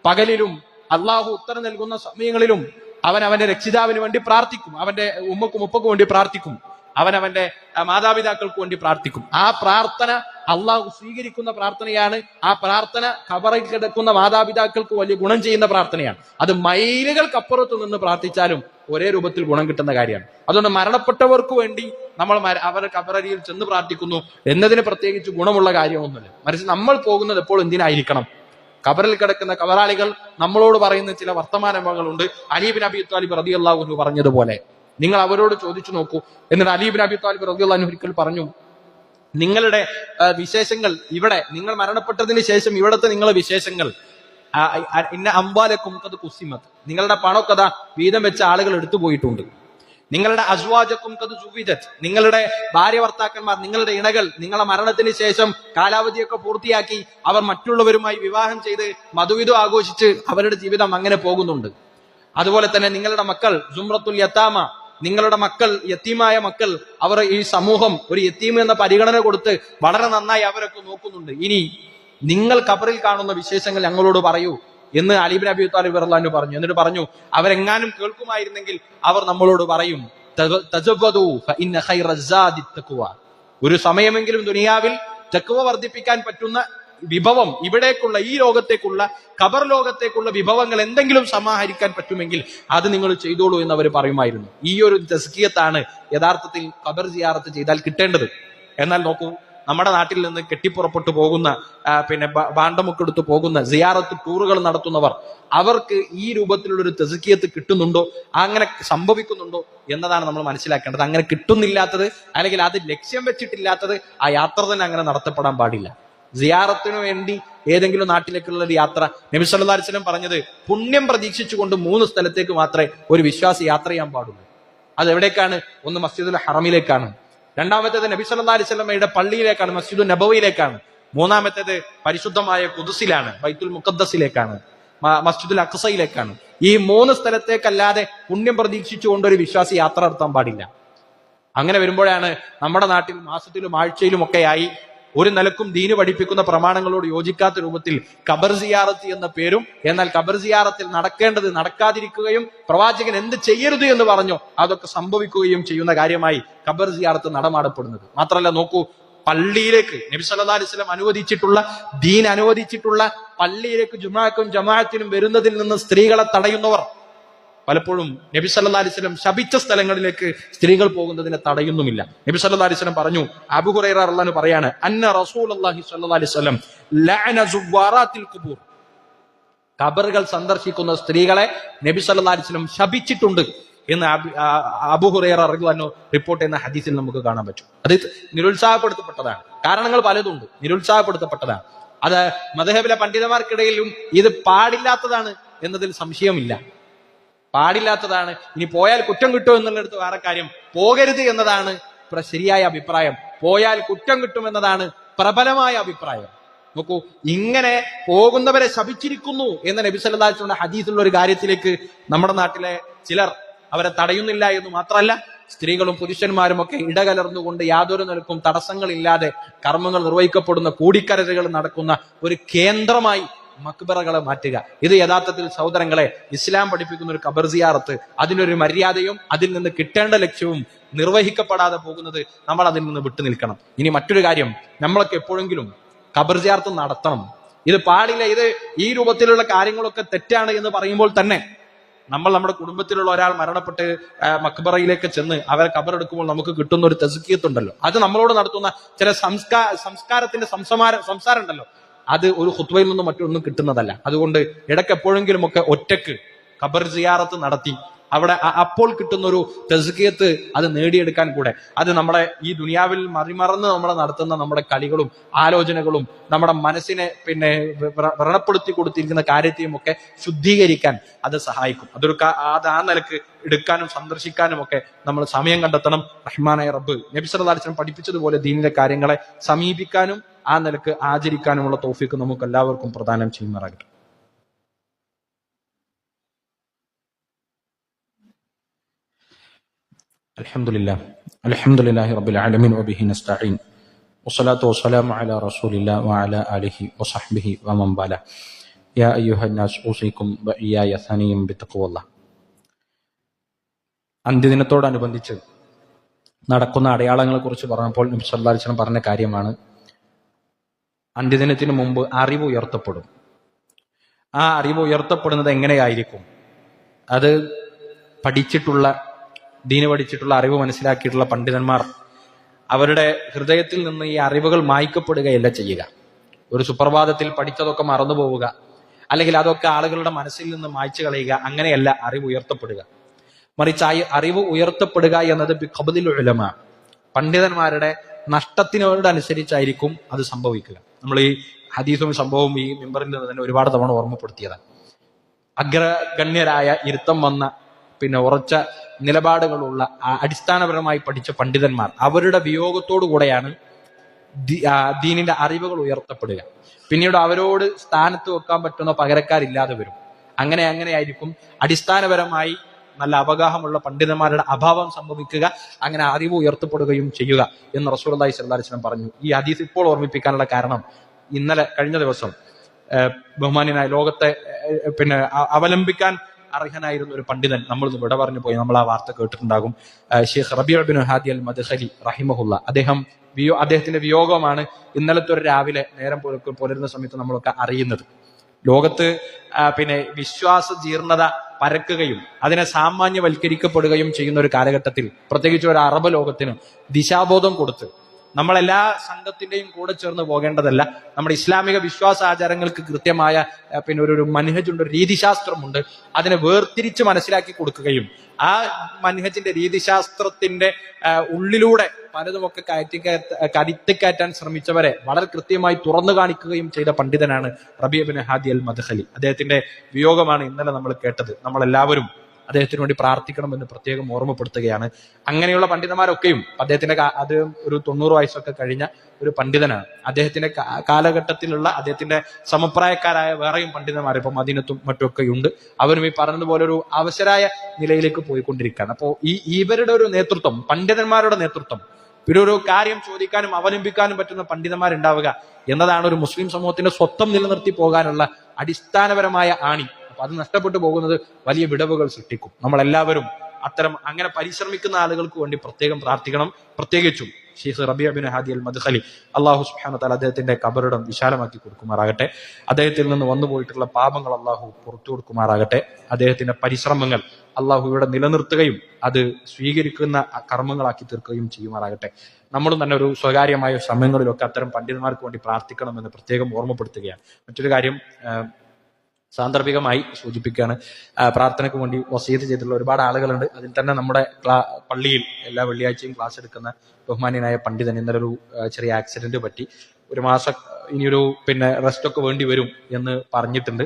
Speaker 1: പകലിലും അള്ളാഹു ഉത്തരം നൽകുന്ന സമയങ്ങളിലും അവൻ അവന്റെ രക്ഷിതാവിന് വേണ്ടി പ്രാർത്ഥിക്കും. അവന്റെ ഉമ്മക്കും ഉപ്പക്കും വേണ്ടി പ്രാർത്ഥിക്കും. അവൻ അവന്റെ മാതാപിതാക്കൾക്ക് വേണ്ടി പ്രാർത്ഥിക്കും. ആ പ്രാർത്ഥന അള്ളാഹു സ്വീകരിക്കുന്ന പ്രാർത്ഥനയാണ്. ആ പ്രാർത്ഥന കബറിൽ കിടക്കുന്ന മാതാപിതാക്കൾക്ക് വലിയ ഗുണം ചെയ്യുന്ന പ്രാർത്ഥനയാണ്. അത് മൈലുകൾക്കപ്പുറത്ത് നിന്ന് പ്രാർത്ഥിച്ചാലും ഒരേ രൂപത്തിൽ ഗുണം കിട്ടുന്ന കാര്യമാണ്. അതുകൊണ്ട് മരണപ്പെട്ടവർക്ക് വേണ്ടി നമ്മൾ അവരുടെ കബറരിയിൽ ചെന്ന് പ്രാർത്ഥിക്കുന്നു. എന്നതിന് പ്രത്യേകിച്ച് ഗുണമുള്ള കാര്യമൊന്നുമില്ല. മറിച്ച് നമ്മൾ പോകുന്നത് എപ്പോൾ എന്തിനായിരിക്കണം? കബറിൽ കിടക്കുന്ന കബറാളികൾ നമ്മളോട് പറയുന്ന ചില വർത്തമാനങ്ങളുണ്ട്. അലീബിൻ അബി താലിബ് റതി അള്ളാഹു പറഞ്ഞതുപോലെ. നിങ്ങൾ അവരോട് ചോദിച്ചു നോക്കൂ. എന്നിട്ട് അലീബിൻ അബി താലിബ് റതി അള്ളാഹു ഒരിക്കൽ പറഞ്ഞു നിങ്ങളുടെ വിശേഷങ്ങൾ ഇവിടെ നിങ്ങൾ മരണപ്പെട്ടതിന് ശേഷം ഇവിടുത്തെ നിങ്ങളുടെ വിശേഷങ്ങൾ ഇന്ന അമ്പാലക്കും കത് കുസിമത്ത് നിങ്ങളുടെ പണമൊക്കെ വീതം വെച്ച ആളുകൾ എടുത്തു പോയിട്ടുണ്ട് നിങ്ങളുടെ അസ്വാജക്കും കത് സുവിജത് നിങ്ങളുടെ ഭാര്യ ഭർത്താക്കന്മാർ നിങ്ങളുടെ ഇണകൾ നിങ്ങളുടെ മരണത്തിന് ശേഷം കാലാവധിയൊക്കെ പൂർത്തിയാക്കി അവർ മറ്റുള്ളവരുമായി വിവാഹം ചെയ്ത് മധുവിധു ആഘോഷിച്ച് അവരുടെ ജീവിതം അങ്ങനെ പോകുന്നുണ്ട്. അതുപോലെ തന്നെ നിങ്ങളുടെ മക്കൾ ജുംറത്തുൽ യത്താമ നിങ്ങളുടെ മക്കൾ യത്തീമായ മക്കൾ അവർ ഈ സമൂഹം ഒരു യത്തീം എന്ന പരിഗണന കൊടുത്ത് വളരെ നന്നായി അവരൊക്കെ നോക്കുന്നുണ്ട്. ഇനി നിങ്ങൾ കബറിൽ കാണുന്ന വിശേഷങ്ങൾ ഞങ്ങളോട് പറയൂ. എന്ന് അലിബിൻ അബി താലിബ് റഹ്ലാനു പറഞ്ഞു. എന്നിട്ട് പറഞ്ഞു അവരെങ്ങാനും കേൾക്കുമായിരുന്നെങ്കിൽ അവർ നമ്മളോട് പറയും "തഗ- ഫഇന്ന ഖൈറ ഒരു സമയമെങ്കിലും ദുനിയാവിൽ തെക്കുവ വർദ്ധിപ്പിക്കാൻ പറ്റുന്ന വിഭവം ഇവിടേക്കുള്ള ഈ ലോകത്തേക്കുള്ള ഖബർ ലോകത്തേക്കുള്ള വിഭവങ്ങൾ എന്തെങ്കിലും സമാഹരിക്കാൻ പറ്റുമെങ്കിൽ അത് നിങ്ങൾ ചെയ്തോളൂ എന്ന് അവർ പറയുമായിരുന്നു. ഈ ഒരു തസ്കിയത്താണ് യഥാർത്ഥത്തിൽ ഖബർ ജിയാറത്ത് ചെയ്താൽ കിട്ടേണ്ടത്. എന്നാൽ നോക്കൂ നമ്മുടെ നാട്ടിൽ നിന്ന് കെട്ടിപ്പുറപ്പെട്ടു പോകുന്ന പിന്നെ ബാണ്ടമുക്കെടുത്ത് പോകുന്ന സിയാറത്ത് ടൂറുകൾ നടത്തുന്നവർ അവർക്ക് ഈ രൂപത്തിലുള്ള ഒരു തെസുക്കിയത്ത് കിട്ടുന്നുണ്ടോ? അങ്ങനെ സംഭവിക്കുന്നുണ്ടോ? എന്നതാണ് നമ്മൾ മനസ്സിലാക്കേണ്ടത്. അങ്ങനെ കിട്ടുന്നില്ലാത്തത് അല്ലെങ്കിൽ അത് ലക്ഷ്യം വെച്ചിട്ടില്ലാത്തത് ആ യാത്ര തന്നെ അങ്ങനെ നടത്തപ്പെടാൻ പാടില്ല. സിയാറത്തിനു വേണ്ടി ഏതെങ്കിലും നാട്ടിലേക്കുള്ള ഒരു യാത്ര വസല്ലം പറഞ്ഞത് പുണ്യം പ്രതീക്ഷിച്ചുകൊണ്ട് മൂന്ന് സ്ഥലത്തേക്ക് മാത്രമേ ഒരു വിശ്വാസി യാത്ര ചെയ്യാൻ പാടുള്ളൂ. അത് എവിടേക്കാണ് ഒന്ന് മസ്ജിദുൽ ഹറമിലേക്കാണ്. രണ്ടാമത്തേത് നബി സല്ലാ അലൈഹി സ്വലമയുടെ പള്ളിയിലേക്കാണ് മസ്ജിദ് നബവിയിലേക്കാണ്. മൂന്നാമത്തേത് പരിശുദ്ധമായ കുദുസിലാണ് ബൈത്തുൽ മുഖദ്ദസിലേക്കാണ് മ- മസ്ജിദുൽ അക്സയിലേക്കാണ്. ഈ മൂന്ന് സ്ഥലത്തേക്കല്ലാതെ പുണ്യം പ്രതീക്ഷിച്ചുകൊണ്ട് ഒരു വിശ്വാസി യാത്ര നടത്താൻ പാടില്ല. അങ്ങനെ വരുമ്പോഴാണ് നമ്മുടെ നാട്ടിൽ മാസത്തിലും ആഴ്ചയിലും ഒക്കെയായി ഒരു നിലക്കും ദീന് പഠിപ്പിക്കുന്ന പ്രമാണങ്ങളോട് യോജിക്കാത്ത രൂപത്തിൽ കബർ സിയാറത്ത് എന്ന പേരും എന്നാൽ കബർ സിയാറത്തിൽ നടക്കേണ്ടത് നടക്കാതിരിക്കുകയും പ്രവാചകൻ എന്ത് ചെയ്യരുത് എന്ന് പറഞ്ഞോ അതൊക്കെ സംഭവിക്കുകയും ചെയ്യുന്ന കാര്യമായി കബർ സിയാറത്ത് നടമാടപ്പെടുന്നത്. മാത്രമല്ല നോക്കൂ പള്ളിയിലേക്ക് നബി സല്ലല്ലാഹു അലൈഹി വസല്ലം അനുവദിച്ചിട്ടുള്ള ദീൻ അനുവദിച്ചിട്ടുള്ള പള്ളിയിലേക്ക് ജുമാക്കും ജമാഅത്തിനും വരുന്നതിൽ നിന്ന് സ്ത്രീകളെ തടയുന്നവർ പലപ്പോഴും നബി സല്ലാ അലൈഹി വസല്ലം ശപിച്ച സ്ഥലങ്ങളിലേക്ക് സ്ത്രീകൾ പോകുന്നതിനെ തടയുന്നുമില്ല. നബി സല്ലാ അലൈഹി വസല്ലം പറഞ്ഞു അബൂ ഹുറൈറ റളിയല്ലാഹു പറയാണ് അന്ന റസൂൽ അള്ളാഹി ലഅന സുവാറാത്തിൽ ഖുബൂർ. ഖബറുകൾ സന്ദർശിക്കുന്ന സ്ത്രീകളെ നബി സല്ലാ അലൈഹി വസല്ലം ശപിച്ചിട്ടുണ്ട് എന്ന് അബി- ആ- അബൂ റിപ്പോർട്ട് ചെയ്യുന്ന ഹദീസിൽ നമുക്ക് കാണാൻ പറ്റും. അത് നിരുത്സാഹപ്പെടുത്തപ്പെട്ടതാണ്. കാരണങ്ങൾ പലതുണ്ട്. നിരുത്സാഹപ്പെടുത്തപ്പെട്ടതാണ്. അത് മദഹബിലെ പണ്ഡിതന്മാർക്കിടയിലും ഇത് പാടില്ലാത്തതാണ് എന്നതിൽ സംശയമില്ല. പാടില്ലാത്തതാണ്. ഇനി പോയാൽ കുറ്റം കിട്ടും എന്നുള്ളിടത്ത് വേറെ കാര്യം. പോകരുത് എന്നതാണ് ശരിയായ അഭിപ്രായം. പോയാൽ കുറ്റം കിട്ടും എന്നതാണ് പ്രബലമായ അഭിപ്രായം. നോക്കൂ ഇങ്ങനെ പോകുന്നവരെ ശപിച്ചിരിക്കുന്നു എന്ന നബി വസല്ലം ഹദീസുള്ള ഒരു കാര്യത്തിലേക്ക് നമ്മുടെ നാട്ടിലെ ചിലർ അവരെ തടയുന്നില്ല എന്ന് മാത്രമല്ല സ്ത്രീകളും പുരുഷന്മാരും ഒക്കെ ഇടകലർന്നുകൊണ്ട് യാതൊരു നിലക്കും തടസ്സങ്ങളില്ലാതെ കർമ്മങ്ങൾ നിർവഹിക്കപ്പെടുന്ന കൂടിക്കരലുകൾ നടക്കുന്ന ഒരു കേന്ദ്രമായി മക്ബറകളെ മാറ്റുക. ഇത് യഥാർത്ഥത്തിൽ സഹോദരങ്ങളെ ഇസ്ലാം പഠിപ്പിക്കുന്ന ഒരു ഖബർ സിയാറത്ത് അതിനൊരു മര്യാദയും അതിൽ നിന്ന് കിട്ടേണ്ട ലക്ഷ്യവും നിർവഹിക്കപ്പെടാതെ പോകുന്നത് നമ്മൾ അതിൽ നിന്ന് വിട്ടു നിൽക്കണം. ഇനി മറ്റൊരു കാര്യം നമ്മളൊക്കെ എപ്പോഴെങ്കിലും ഖബർ സിയാർത്ത് നടത്തണം. ഇത് പാടില്ല ഇത് ഈ രൂപത്തിലുള്ള കാര്യങ്ങളൊക്കെ തെറ്റാണ് എന്ന് പറയുമ്പോൾ തന്നെ നമ്മൾ നമ്മുടെ കുടുംബത്തിലുള്ള ഒരാൾ മരണപ്പെട്ട് മക്ബറയിലേക്ക് ചെന്ന് അവരെ കബറെടുക്കുമ്പോൾ നമുക്ക് കിട്ടുന്ന ഒരു തെസുക്കിയത്തുണ്ടല്ലോ അത് നമ്മളോട് നടത്തുന്ന ചില സംസ്കാര സംസ്കാരത്തിന്റെ സംസമാര സംസാരം ഉണ്ടല്ലോ അത് ഒരു ഹുത്വയിൽ നിന്നും മറ്റൊന്നും കിട്ടുന്നതല്ല. അതുകൊണ്ട് ഇടയ്ക്ക് എപ്പോഴെങ്കിലും ഒക്കെ ഒറ്റയ്ക്ക് ഖബർ സിയാറത്ത് നടത്തി അവിടെ അപ്പോൾ കിട്ടുന്ന ഒരു തെസുക്കിയത്ത് അത് നേടിയെടുക്കാൻ കൂടെ. അത് നമ്മുടെ ഈ ദുനിയാവിൽ മറിമറന്ന് നമ്മൾ നടത്തുന്ന നമ്മുടെ കളികളും ആലോചനകളും നമ്മുടെ മനസ്സിനെ പിന്നെ വ്ര- വ്രണപ്പെടുത്തി കൊടുത്തിരിക്കുന്ന കാര്യത്തെയും ഒക്കെ ശുദ്ധീകരിക്കാൻ അത് സഹായിക്കും. അതൊരു അത് ആ നിലയ്ക്ക് എടുക്കാനും സന്ദർശിക്കാനും ഒക്കെ നമ്മൾ സമയം കണ്ടെത്തണം. റഹ്മാനായ റബ്ബ് നബി സല്ലല്ലാഹു അലൈഹി വസല്ലം പഠിപ്പിച്ചതുപോലെ ദീനിലെ കാര്യങ്ങളെ സമീപിക്കാനും ആ നിലയ്ക്ക് ആചരിക്കാനുമുള്ള തോഫിക്ക് നമുക്ക് എല്ലാവർക്കും പ്രദാനം ചെയ്യുമാറാകട്ടെ. الحمد لله الحمد لله رب العالمين وبه نستعين والصلاة والسلام على رسول الله وعلى آله وصحبه ومن والاه يا أيها الناس أوصيكم وإياي ثانيا بتقوى الله അന്ത്യദിനത്തോടനുബന്ധിച്ച് നടക്കുന്ന അടയാളങ്ങളെ കുറിച്ച് പറഞ്ഞപ്പോൾ നബി സല്ലല്ലാഹു അലൈഹി വസല്ലം പറഞ്ഞ കാര്യമാണ് അന്ത്യദിനത്തിന് മുമ്പ് അറിവ് ഉയർത്തപ്പെടും ആ അറിവ് ഉയർത്തപ്പെടുന്നത് എങ്ങനെയായിരിക്കും അത് പഠിച്ചിട്ടുള്ള ദീന് പഠിച്ചിട്ടുള്ള അറിവ് മനസ്സിലാക്കിയിട്ടുള്ള പണ്ഡിതന്മാർ അവരുടെ ഹൃദയത്തിൽ നിന്ന് ഈ അറിവുകൾ മായ്ക്കപ്പെടുകയല്ല ചെയ്യുക. ഒരു സുപ്രഭാതത്തിൽ പഠിച്ചതൊക്കെ മറന്നു പോവുക. അല്ലെങ്കിൽ അതൊക്കെ ആളുകളുടെ മനസ്സിൽ നിന്ന് മായ്ച്ചു കളയുക. അങ്ങനെയല്ല അറിവ് ഉയർത്തപ്പെടുക. മറിച്ച് അറിവ് ഉയർത്തപ്പെടുക എന്നത് ബിഖബദിൽ ഉലമ. പണ്ഡിതന്മാരുടെ നഷ്ടത്തിനോടനുസരിച്ചായിരിക്കും അത് സംഭവിക്കുക. നമ്മൾ ഈ ഹദീസും സംഭവവും ഈ മെമ്പറിൽ നിന്ന് തന്നെ ഒരുപാട് തവണ ഓർമ്മപ്പെടുത്തിയതാണ്. അഗ്രഗണ്യരായ ഇരുത്തം വന്ന പിന്നെ ഉറച്ച നിലപാടുകളുള്ള അടിസ്ഥാനപരമായി പഠിച്ച പണ്ഡിതന്മാർ അവരുടെ വിയോഗത്തോടു കൂടെയാണ് ദീനിന്റെ അറിവുകൾ ഉയർത്തപ്പെടുക. പിന്നീട് അവരോട് സ്ഥാനത്ത് വെക്കാൻ പറ്റുന്ന പകരക്കാരില്ലാതെ വരും. അങ്ങനെ അങ്ങനെ ആയിരിക്കും അടിസ്ഥാനപരമായി നല്ല അവഗാഹമുള്ള പണ്ഡിതന്മാരുടെ അഭാവം സംഭവിക്കുക അങ്ങനെ അറിവ് ഉയർത്തപ്പെടുകയും ചെയ്യുക എന്ന് റസൂലി സല്ലാസ്ലം പറഞ്ഞു. ഈ ഹദീസ് ഇപ്പോൾ ഓർമ്മിപ്പിക്കാനുള്ള കാരണം ഇന്നലെ കഴിഞ്ഞ ദിവസം ബഹുമാന്യനായ ലോകത്തെ പിന്നെ അവലംബിക്കാൻ അർഹനായിരുന്ന ഒരു പണ്ഡിതൻ നമ്മൾ ഇവിടെ പറഞ്ഞു പോയി. നമ്മൾ ആ വാർത്ത കേട്ടിട്ടുണ്ടാകും. അദ്ദേഹം വിയോ അദ്ദേഹത്തിന്റെ വിയോഗമാണ് ഇന്നലത്തെ ഒരു രാവിലെ നേരം പുലരുന്ന സമയത്ത് നമ്മളൊക്കെ അറിയുന്നത്. ലോകത്ത് പിന്നെ വിശ്വാസ ജീർണത പരക്കുകയും അതിനെ സാമാന്യവൽക്കരിക്കപ്പെടുകയും ചെയ്യുന്ന ഒരു കാലഘട്ടത്തിൽ പ്രത്യേകിച്ച് ഒരു അറബ് ലോകത്തിന് ദിശാബോധം കൊടുത്ത് നമ്മളെല്ലാ സംഘത്തിന്റെയും കൂടെ ചേർന്ന് പോകേണ്ടതല്ല. നമ്മുടെ ഇസ്ലാമിക വിശ്വാസ ആചാരങ്ങൾക്ക് കൃത്യമായ പിന്നെ ഒരു ഒരു മനഹജുണ്ട് ഒരു രീതിശാസ്ത്രമുണ്ട്. അതിനെ വേർതിരിച്ച് മനസ്സിലാക്കി കൊടുക്കുകയും ആ മനഹജിന്റെ രീതിശാസ്ത്രത്തിന്റെ ഉള്ളിലൂടെ പലതുമൊക്കെ കയറ്റി കരുത്തിക്കയറ്റാൻ ശ്രമിച്ചവരെ വളരെ കൃത്യമായി തുറന്നു കാണിക്കുകയും ചെയ്ത പണ്ഡിതനാണ് റബിയബിൻ ഹാദി അൽ മദ്ഹലി അദ്ദേഹത്തിന്റെ വിയോഗമാണ് ഇന്നലെ നമ്മൾ കേട്ടത്. നമ്മളെല്ലാവരും അദ്ദേഹത്തിന് വേണ്ടി പ്രാർത്ഥിക്കണമെന്ന് പ്രത്യേകം ഓർമ്മപ്പെടുത്തുകയാണ്. അങ്ങനെയുള്ള പണ്ഡിതന്മാരൊക്കെയും അദ്ദേഹത്തിന്റെ അദ്ദേഹം അത് ഒരു തൊണ്ണൂറ് വയസ്സൊക്കെ കഴിഞ്ഞ ഒരു പണ്ഡിതനാണ്. അദ്ദേഹത്തിന്റെ കാലഘട്ടത്തിലുള്ള അദ്ദേഹത്തിന്റെ സമപ്രായക്കാരായ വേറെയും പണ്ഡിതന്മാർ ഇപ്പൊ മദീനത്തും മറ്റുമൊക്കെ ഉണ്ട് അവരും ഈ പറഞ്ഞതുപോലെ ഒരു അവസരായ നിലയിലേക്ക് പോയിക്കൊണ്ടിരിക്കുകയാണ്. അപ്പോൾ ഈ ഇവരുടെ ഒരു നേതൃത്വം പണ്ഡിതന്മാരുടെ നേതൃത്വം പിന്നെ ഒരു കാര്യം ചോദിക്കാനും അവലംബിക്കാനും പറ്റുന്ന പണ്ഡിതന്മാരുണ്ടാവുക എന്നതാണ് ഒരു മുസ്ലിം സമൂഹത്തിന്റെ സ്വത്വം നിലനിർത്തി പോകാനുള്ള അടിസ്ഥാനപരമായ ആണി. അപ്പൊ അത് നഷ്ടപ്പെട്ടു പോകുന്നത് വലിയ വിടവുകൾ സൃഷ്ടിക്കും. നമ്മളെല്ലാവരും അത്തരം അങ്ങനെ പരിശ്രമിക്കുന്ന ആളുകൾക്ക് വേണ്ടി പ്രത്യേകം പ്രാർത്ഥിക്കണം. പ്രത്യേകിച്ചും Sheikh Rabee bin Hadi al Madkhali അള്ളാഹു സുഹാന താല അദ്ദേഹത്തിന്റെ കബറിടം വിശാലമാക്കി കൊടുക്കുമാറാകട്ടെ. അദ്ദേഹത്തിൽ നിന്ന് വന്നുപോയിട്ടുള്ള പാപങ്ങൾ അള്ളാഹു പുറത്തു കൊടുക്കുമാറാകട്ടെ. അദ്ദേഹത്തിന്റെ പരിശ്രമങ്ങൾ അള്ളാഹു ഇവിടെ നിലനിർത്തുകയും അത് സ്വീകരിക്കുന്ന കർമ്മങ്ങളാക്കി തീർക്കുകയും ചെയ്യുമാറാകട്ടെ. നമ്മളും തന്നെ ഒരു സ്വകാര്യമായ സമയങ്ങളിലൊക്കെ അത്തരം പണ്ഡിതന്മാർക്ക് വേണ്ടി പ്രാർത്ഥിക്കണമെന്ന് പ്രത്യേകം ഓർമ്മപ്പെടുത്തുകയാണ്. മറ്റൊരു കാര്യം സാന്ദർഭികമായി സൂചിപ്പിക്കുകയാണ്. പ്രാർത്ഥനയ്ക്ക് വേണ്ടി വസീത് ചെയ്തിട്ടുള്ള ഒരുപാട് ആളുകളുണ്ട്. അതിൽ തന്നെ നമ്മുടെ പള്ളിയിൽ എല്ലാ വെള്ളിയാഴ്ചയും ക്ലാസ് എടുക്കുന്ന ബഹുമാന്യനായ പണ്ഡിതൻ ഇന്നലെ ചെറിയ ആക്സിഡന്റ് പറ്റി. ഒരു മാസം ഇനിയൊരു പിന്നെ റെസ്റ്റ് ഒക്കെ വേണ്ടി വരും എന്ന് പറഞ്ഞിട്ടുണ്ട്.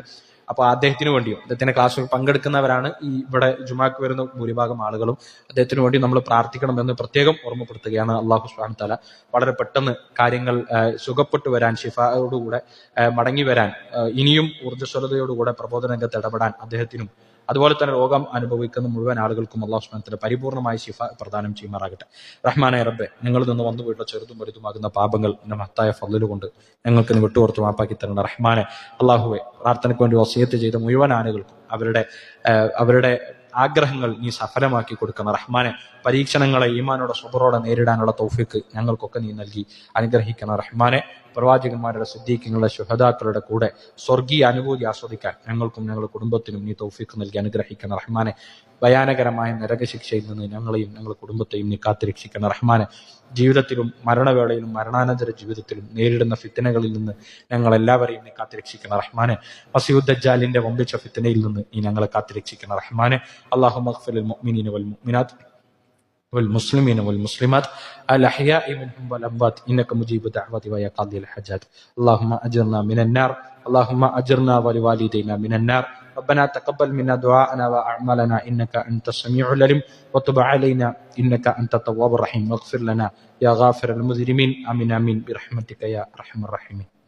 Speaker 1: അപ്പൊ അദ്ദേഹത്തിന് വേണ്ടിയും അദ്ദേഹത്തിന്റെ ക്ലാസ്സിൽ പങ്കെടുക്കുന്നവരാണ് ഈ ഇവിടെ ജുമാക്ക് വരുന്ന ഭൂരിഭാഗം ആളുകളും. അദ്ദേഹത്തിന് വേണ്ടി നമ്മൾ പ്രാർത്ഥിക്കണമെന്ന് പ്രത്യേകം ഓർമ്മപ്പെടുത്തുകയാണ് അള്ളാഹു സുബ്ഹാനഹു തല വളരെ പെട്ടെന്ന് കാര്യങ്ങൾ സുഖപ്പെട്ടു വരാൻ ഷിഫയോടുകൂടെ മടങ്ങി വരാൻ ഇനിയും ഊർജസ്വലതയോടുകൂടെ പ്രബോധന രംഗത്ത് ഇടപെടാൻ അദ്ദേഹത്തിനും അതുപോലെ തന്നെ രോഗം അനുഭവിക്കുന്ന മുഴുവൻ ആളുകൾക്കും അള്ളാഹു സുബ്ഹാനഹു പരിപൂർണമായ ശിഫ പ്രദാനം ചെയ്യുമാറാകട്ടെ. റഹ്മാനെ റബ്ബെ ഞങ്ങളിൽ നിന്ന് വന്നു പോയിട്ടുള്ള ചെറുതും വലുതുമാകുന്ന പാപങ്ങൾ എന്റെ മഹത്തായ ഫضൽ കൊണ്ട് ഞങ്ങൾക്ക് നീ വിട്ടുപുറത്ത് മാപ്പാക്കി തരണം. റഹ്മാനെ അള്ളാഹുവെ പ്രാർത്ഥനയ്ക്ക് വേണ്ടി വസീയത്ത് ചെയ്ത മുഴുവൻ ആളുകൾക്കും അവരുടെ അവരുടെ ആഗ്രഹങ്ങൾ നീ സഫലമാക്കി കൊടുക്കണം. റഹ്മാനെ പരീക്ഷണങ്ങളെ ഈമാനോടെ സ്വബറോടെ നേരിടാനുള്ള തൗഫിക്ക് ഞങ്ങൾക്കൊക്കെ നീ നൽകി അനുഗ്രഹിക്കണം. റഹ്മാനെ പ്രവാചകന്മാരുടെ സിദ്ധീക്കങ്ങളുടെ ശുഹദാക്കളുടെ കൂടെ സ്വർഗീയ അനുഭൂതി ആസ്വദിക്കാൻ ഞങ്ങൾക്കും ഞങ്ങളുടെ കുടുംബത്തിനും നീ തൗഫീഖ് നൽകി അനുഗ്രഹിക്കുന്ന റഹ്മാനെ. ഭയാനകരമായ നരകശിക്ഷയിൽ നിന്ന് ഞങ്ങളെയും ഞങ്ങളുടെ കുടുംബത്തെയും നീ കാത്തിരക്ഷിക്കുന്ന റഹ്മാനെ. ജീവിതത്തിലും മരണവേളയിലും മരണാനന്തര ജീവിതത്തിലും നേരിടുന്ന ഫിത്തനകളിൽ നിന്ന് ഞങ്ങൾ എല്ലാവരെയും നീ കാത്തിരക്ഷിക്കുന്ന റഹ്മാനെ. മസീദ് വമ്പിച്ച ഫിത്തനയിൽ നിന്ന് നീ ഞങ്ങളെ കാത്തിരക്ഷിക്കുന്ന റഹ്മാനെ. അള്ളാഹു മഹ്ഫലിൻ മുഅ്മിനീന വൽ മുഅ്മിനാത്ത്. والمسلمين والمسلمات الأحياء منهم والأموات. إنك مجيب الدعوة ويا قاضي الحاجات. اللهم أجرنا من النار. اللهم أجرنا ولوالدينا من النار. ربنا تقبل منا دعاءنا وأعمالنا. إنك أنت السميع العليم. وتب علينا. إنك أنت التواب الرحيم. واغفر لنا يا غافر المذنبين آمين آمين. برحمتك يا أرحم الراحمين.